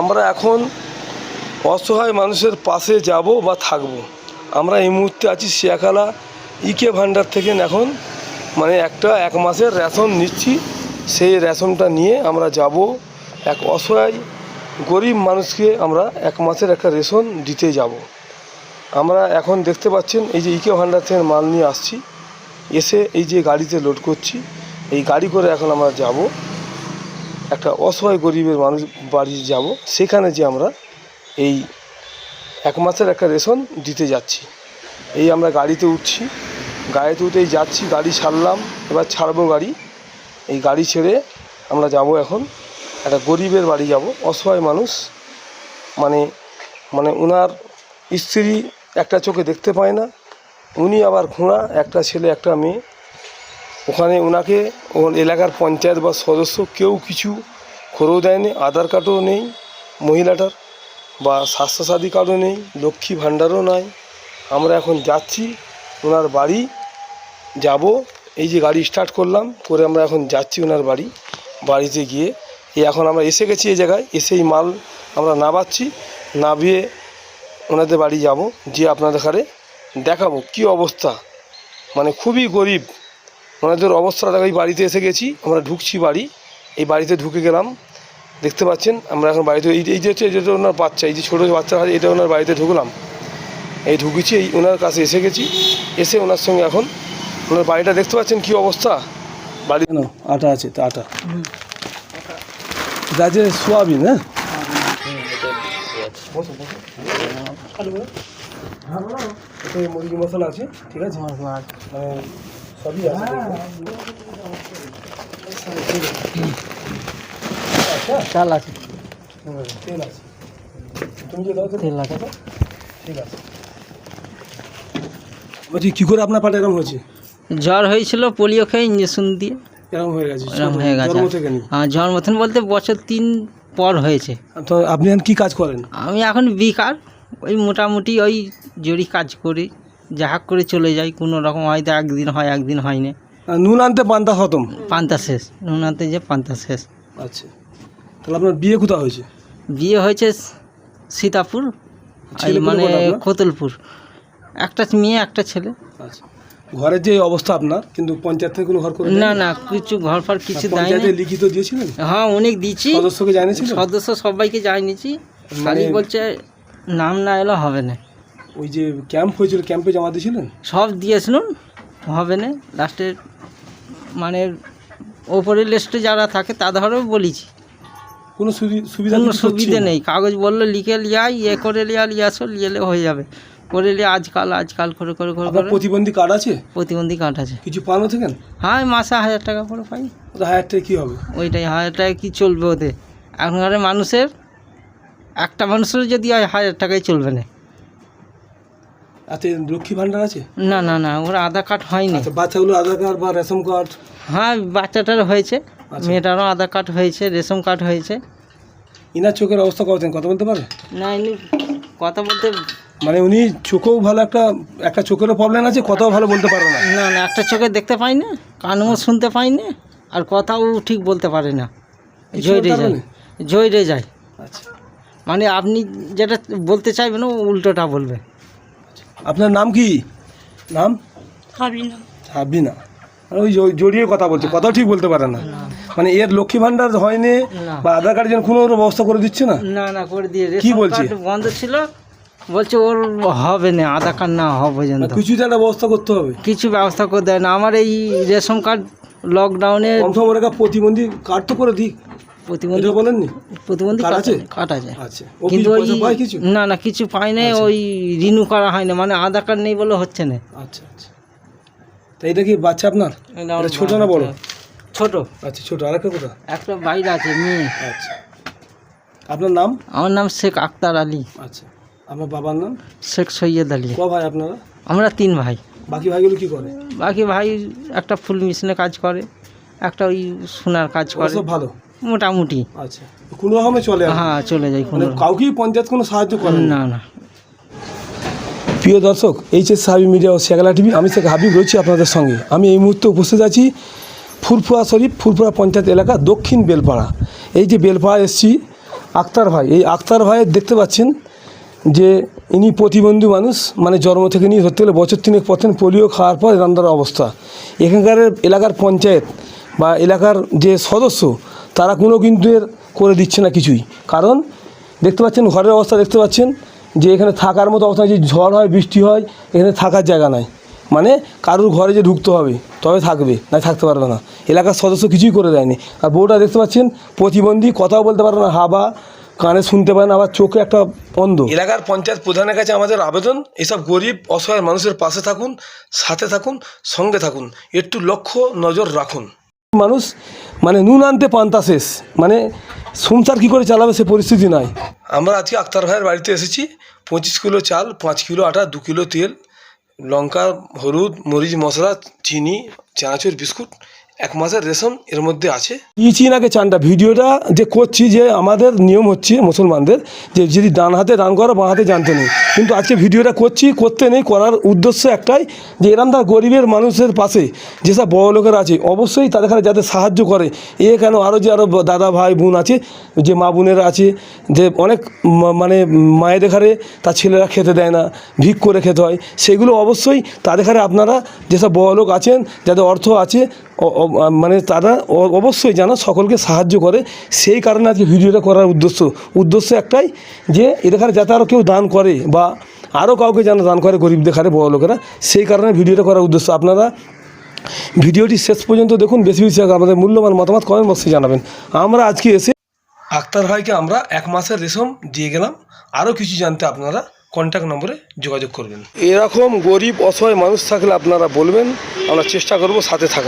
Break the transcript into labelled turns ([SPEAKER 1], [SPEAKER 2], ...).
[SPEAKER 1] আমরা এখন অসহায় মানুষের পাশে যাব বা থাকব। আমরা এই মুহূর্তে আছি শিয়াখালা ইকে ভান্ডার থেকে এখন মানে একটা এক মাসের রেশন নিচ্ছি। সেই রেশনটা নিয়ে আমরা যাব এক অসহায় গরিব মানুষকে আমরা এক মাসের একটা রেশন দিতে যাব। আমরা এখন দেখতে পাচ্ছেন এই যে ইকে ভান্ডার থেকে মাল নিয়ে আসছি। এসে এই যে গাড়িতে লোড করছি। এই গাড়ি করে এখন আমরা যাব। একটা অসহায় গরিবের মানুষ বাড়ি যাব, সেখানে যে আমরা এই এক মাসের একটা রেশন দিতে যাচ্ছি। এই আমরা গাড়িতে উঠছি, গাড়িতে উঠেই যাচ্ছি, গাড়ি ছাড়লাম, এবার ছাড়বো গাড়ি। এই গাড়ি ছেড়ে আমরা যাব এখন, একটা গরিবের বাড়ি যাব, অসহায় মানুষ। মানে মানে ওনার স্ত্রী একটা চোখে দেখতে পায় না, উনি আবার ঘোড়া একটা ছেলে, একটা মেয়ে। ওখানে ওনাকে ওর এলাকার পঞ্চায়েত বা সদস্য কেউ কিছু করেও দেয়নি, আধার কার্ডও নেই মহিলাটার বা স্বাস্থ্যসাথী কার্ডও নেই, লক্ষ্মী ভাণ্ডারও নাই। আমরা এখন যাচ্ছি, ওনার বাড়ি যাব। এই যে গাড়ি স্টার্ট করলাম, করে আমরা এখন যাচ্ছি ওনার বাড়ি, বাড়িতে গিয়ে। এই এখন আমরা এসে গেছি এই জায়গায়, এসেই মাল আমরা নামাচ্ছি, নামিয়ে ওনাদের বাড়ি যাব যে আপনাদের ঘরে দেখাবো কি অবস্থা। মানে খুবই গরিব। ওনাদের অবস্থা দেখো এই বাড়িতে এসে গেছি আমরা ঢুকছি বাড়ি এই বাড়িতে ঢুকে গেলাম দেখতে পাচ্ছেন আমরা এখন বাড়িতে এই এই যে হচ্ছে যেটা ওনার বাচ্চা এই যে ছোটো বাচ্চা আছে এটা ওনার বাড়িতে ঢুকলাম। এই ঢুকেছি এই ওনার কাছে এসে গেছি এসে ওনার সঙ্গে এখন ওনার বাড়িটা দেখতে পাচ্ছেন কি অবস্থা? বাড়ি কেন? আটা আছে তা আটা। আছে সোয়াবিন হ্যাঁ? মুরগি মশলা আছে ঠিক আছে। মানে সবই
[SPEAKER 2] চাল আছে।
[SPEAKER 1] তেল আছে। তুমি যে দাও
[SPEAKER 2] তেল আছে।
[SPEAKER 1] ঠিক আছে। বলছি কী করে আপনার পাটা এরকম হয়েছে?
[SPEAKER 2] জ্বর হয়েছিল পোলিও খেয়ে ইঞ্জেকশন দিয়ে।
[SPEAKER 1] এরকম হয়ে গেছে।
[SPEAKER 2] এরকম হয়ে জ্বর মতন বলতে বছর তিন পর হয়েছে।
[SPEAKER 1] তো আপনি এখন কী কাজ করেন?
[SPEAKER 2] আমি এখন বিকার। ওই মোটামুটি ওই জড়ি কাজ করি। যাহা করে চলে যাই কোনো রকম হয়তো একদিন হয় একদিন হয় না
[SPEAKER 1] নুন আনতে পান্তা খতম?
[SPEAKER 2] পান্তা শেষ। নুন আনতে যে পান্তা শেষ।
[SPEAKER 1] আচ্ছা। তাহলে আপনার বিয়ে কোথাও হয়েছে?
[SPEAKER 2] বিয়ে হয়েছে সীতাপুর মানে? কোতলপুর। একটা মেয়ে একটা ছেলে।
[SPEAKER 1] আচ্ছা। ঘরের যে অবস্থা আপনার কিন্তু পঞ্চায়েত থেকে কোনো ঘর করে
[SPEAKER 2] না না কিছু ঘর ফর কিছু
[SPEAKER 1] লিখিত দিয়েছিলেন?
[SPEAKER 2] হ্যাঁ অনেক দিচ্ছি
[SPEAKER 1] সদস্যকে জানিয়েছি
[SPEAKER 2] সদস্য সবাইকে জানিয়েছি। খালি
[SPEAKER 1] মানে-
[SPEAKER 2] বলছে নাম না এলে হবে না।
[SPEAKER 1] ওই যে ক্যাম্প হয়েছিল ক্যাম্পে জমা দিয়েছিলেন?
[SPEAKER 2] সব দিয়েছিলাম হবে না। লাস্টে মানে ওপরের লিস্টে যারা থাকে তাদেরও বলেছি।
[SPEAKER 1] কোনো সুবিধা
[SPEAKER 2] কোনো সুবিধে নেই। কাগজ বলল লিখে লিয়াই ইয়ে করে লিয়া লিয়ে আসো লিয়েলে হয়ে যাবে। করে লিয়ে আজকাল আজকাল করে করে করে করে।
[SPEAKER 1] প্রতিবন্ধী কার্ড আছে?
[SPEAKER 2] প্রতিবন্ধী কার্ড আছে।
[SPEAKER 1] কিছু পানো থাকেন
[SPEAKER 2] হ্যাঁ মাসে হাজার টাকা করে পাই।
[SPEAKER 1] হায়ার থেকে কী হবে?
[SPEAKER 2] ওইটাই হাজার টাকা কী চলবে ওদের এখনকার মানুষের একটা মানুষের যদি হয় হাজার টাকায় চলবে না।
[SPEAKER 1] আচ্ছা লক্ষ্মী ভাণ্ডার আছে?
[SPEAKER 2] না না না ওর আধার কার্ড হয়নি।
[SPEAKER 1] আচ্ছা বাচ্চাগুলো আধার কার্ড বা রেশন কার্ড?
[SPEAKER 2] হ্যাঁ বাচ্চাটার হয়েছে।
[SPEAKER 1] আচ্ছা।
[SPEAKER 2] মেয়েটারও আধার কার্ড হয়েছে রেশন কার্ড হয়েছে।
[SPEAKER 1] ইনার চোখের অবস্থা কতদিন? কথা বলতে পারে
[SPEAKER 2] না এমনি কথা বলতে
[SPEAKER 1] মানে উনি চোখেও ভালো একটা একটা চোখেরও প্রবলেম আছে কথাও ভালো বলতে পারে না।
[SPEAKER 2] না না একটা চোখে দেখতে পাই না কানও শুনতে পাই না আর কথাও ঠিক বলতে পারে না। জয়রে যায়? জয়রে যায়।
[SPEAKER 1] আচ্ছা।
[SPEAKER 2] মানে আপনি যেটা বলতে চাইবেন ও উল্টোটা বলবে।
[SPEAKER 1] আপনার নাম কি? নাম?
[SPEAKER 3] হাবিনা।
[SPEAKER 1] মানে ওই জড়িয়ে কথা বলছে কথাও ঠিক বলতে পারে না। মানে এর লক্ষ্মী ভান্ডার হয়নি বা আধার কার্ডের জন্য কোনো ব্যবস্থা করে দিচ্ছে না?
[SPEAKER 2] না না করে দিয়ে
[SPEAKER 1] কি বলছে?
[SPEAKER 2] বন্ধ ছিল। বলছে ওর হবে না আধার কার্ড না হওয়া পর্যন্ত।
[SPEAKER 1] কিছু একটা ব্যবস্থা করতে হবে।
[SPEAKER 2] কিছু ব্যবস্থা করে দেয় না আমার এই রেশন কার্ড লকডাউনে
[SPEAKER 1] প্রতিবন্ধী কার্ড তো করে দিক।
[SPEAKER 2] প্রতিবন্ধী
[SPEAKER 1] বলেননি?
[SPEAKER 2] প্রতিবন্ধী
[SPEAKER 1] আছে? আচ্ছা
[SPEAKER 2] কিন্তু ওই
[SPEAKER 1] কিছু?
[SPEAKER 2] না না কিছু পাই না
[SPEAKER 1] আচ্ছা।
[SPEAKER 2] ওই রিনিউ করা হয় না মানে আধার কার্ড নেই বলে হচ্ছে না।
[SPEAKER 1] আচ্ছা আচ্ছা। তা এটা কি বাচ্চা আপনার? ছোট না বড়?
[SPEAKER 2] ছোট।
[SPEAKER 1] আচ্ছা ছোট। আরেকটা কোথা
[SPEAKER 2] একটা বাইরে আছে মেয়ে।
[SPEAKER 1] আচ্ছা। আপনার নাম?
[SPEAKER 2] আমার নাম শেখ আক্তার আলী।
[SPEAKER 1] আচ্ছা। আপনার বাবার নাম?
[SPEAKER 2] শেখ সৈয়দ আলী।
[SPEAKER 1] ক ভাই আপনারা?
[SPEAKER 2] আমরা তিন ভাই।
[SPEAKER 1] বাকি ভাইগুলো কি করে?
[SPEAKER 2] বাকি ভাই একটা ফুল মেশিনে কাজ করে একটা ওই সোনার কাজ করে।
[SPEAKER 1] সব ভালো?
[SPEAKER 2] মোটামুটি।
[SPEAKER 1] আচ্ছা কোনো রকমে চলে
[SPEAKER 2] হ্যাঁ চলে যায় কোনো
[SPEAKER 1] মানে কাউকেই পঞ্চায়েত কোনো সাহায্য করে না?
[SPEAKER 2] না
[SPEAKER 1] প্রিয় দর্শক এইচ এস হাবিব মিডিয়া ও শেখালা টিভি আমি শেখ হাবিব রয়েছি আপনাদের সঙ্গে। আমি এই মুহূর্তে উপস্থিত আছি ফুরফুরা শরীফ ফুরফুরা পঞ্চায়েত এলাকা দক্ষিণ বেলপাড়া। এই যে বেলপাড়া এসছি আক্তার ভাই এই আক্তার ভাইয়ের দেখতে পাচ্ছেন যে ইনি প্রতিবন্ধী মানুষ মানে জন্ম থেকে নিয়ে ধরতে গেলে বছর তিনেক পথেন পোলিও খাওয়ার পর এরান্দার অবস্থা। এখানকার এলাকার পঞ্চায়েত বা এলাকার যে সদস্য তারা কোনো কিন্তু এর করে দিচ্ছে না কিছুই। কারণ দেখতে পাচ্ছেন, ঘরের অবস্থা দেখতে পাচ্ছেন যে এখানে থাকার মতো অবস্থা যে ঝড় হয়, বৃষ্টি হয়, এখানে থাকার জায়গা নাই। মানে কারুর ঘরে যে ঢুকতে হবে, তবে থাকবে, না থাকতে পারবে না। এলাকার সদস্য কিছুই করে দেয়নি। আর বউটা দেখতে পাচ্ছেন, প্রতিবন্ধী, কথাও বলতে পারে না, হাবা, কানে শুনতে পারে না, আবার চোখে একটা বন্ধ এলাকার পঞ্চায়েত প্রধানের কাছে আমাদের আবেদন, এসব গরিব, অসহায় মানুষের পাশে থাকুন, সাথে থাকুন, সঙ্গে থাকুন। একটু লক্ষ্য, নজর রাখুন। মানুষ মানে নুন আনতে পান্তা শেষ। মানে সংসার কী করে চালাবে সে পরিস্থিতি নাই। আমরা আজকে আক্তার ভাইয়ের বাড়িতে এসেছি। পঁচিশ কিলো চাল পাঁচ কিলো আটা দু কিলো তেল লঙ্কা হলুদ মরিচ মশলা চিনি চানাচুর বিস্কুট এক মাসের রেশন এর মধ্যে আছে। দিয়েছি নাকি চানটা। ভিডিওটা যে করছি যে আমাদের নিয়ম হচ্ছে মুসলমানদের যে যদি ডান হাতে দান করো বাঁ হাতে জানতে নেই। কিন্তু আজকে ভিডিওটা করছি, করতে নেই, করার উদ্দেশ্য একটাই যে এরম তার গরিবের মানুষের পাশে যেসব বড় লোকেরা আছে, অবশ্যই তাদের যাতে সাহায্য করে। এ কেন আরও যে আরও দাদা ভাই বোন আছে, যে মা বোনেরা আছে, যে অনেক মানে মায়েদের ঘরে তার ছেলেরা খেতে দেয় না, ভিক করে খেতে হয়, সেগুলো অবশ্যই তাদের আপনারা যেসব বড় লোক আছেন, যাদের অর্থ আছে মানে তারা অবশ্যই যেন সকলকে সাহায্য করে। সেই কারণে আজকে ভিডিওটা করার উদ্দেশ্য। উদ্দেশ্য একটাই যে এদের ঘরে যাতে আরও কেউ দান করে বা আরও কাউকে যেন দান করে গরিবদের ঘরে বড় লোকেরা, সেই কারণে ভিডিওটা করার উদ্দেশ্য। আপনারা ভিডিওটি শেষ পর্যন্ত দেখুন, বেশি বেশি আমাদের মূল্যবান মতামত কমেন্ট বক্সে জানাবেন। আমরা আজকে এসে আক্তার ভাইকে আমরা এক মাসের রেশম দিয়ে গেলাম। আরও কিছু জানতে আপনারা কন্ট্যাক্ট নম্বরে যোগাযোগ করবেন। এরকম গরিব, অসহায় মানুষ থাকলে আপনারা বলবেন, আমরা চেষ্টা করব সাথে থাকা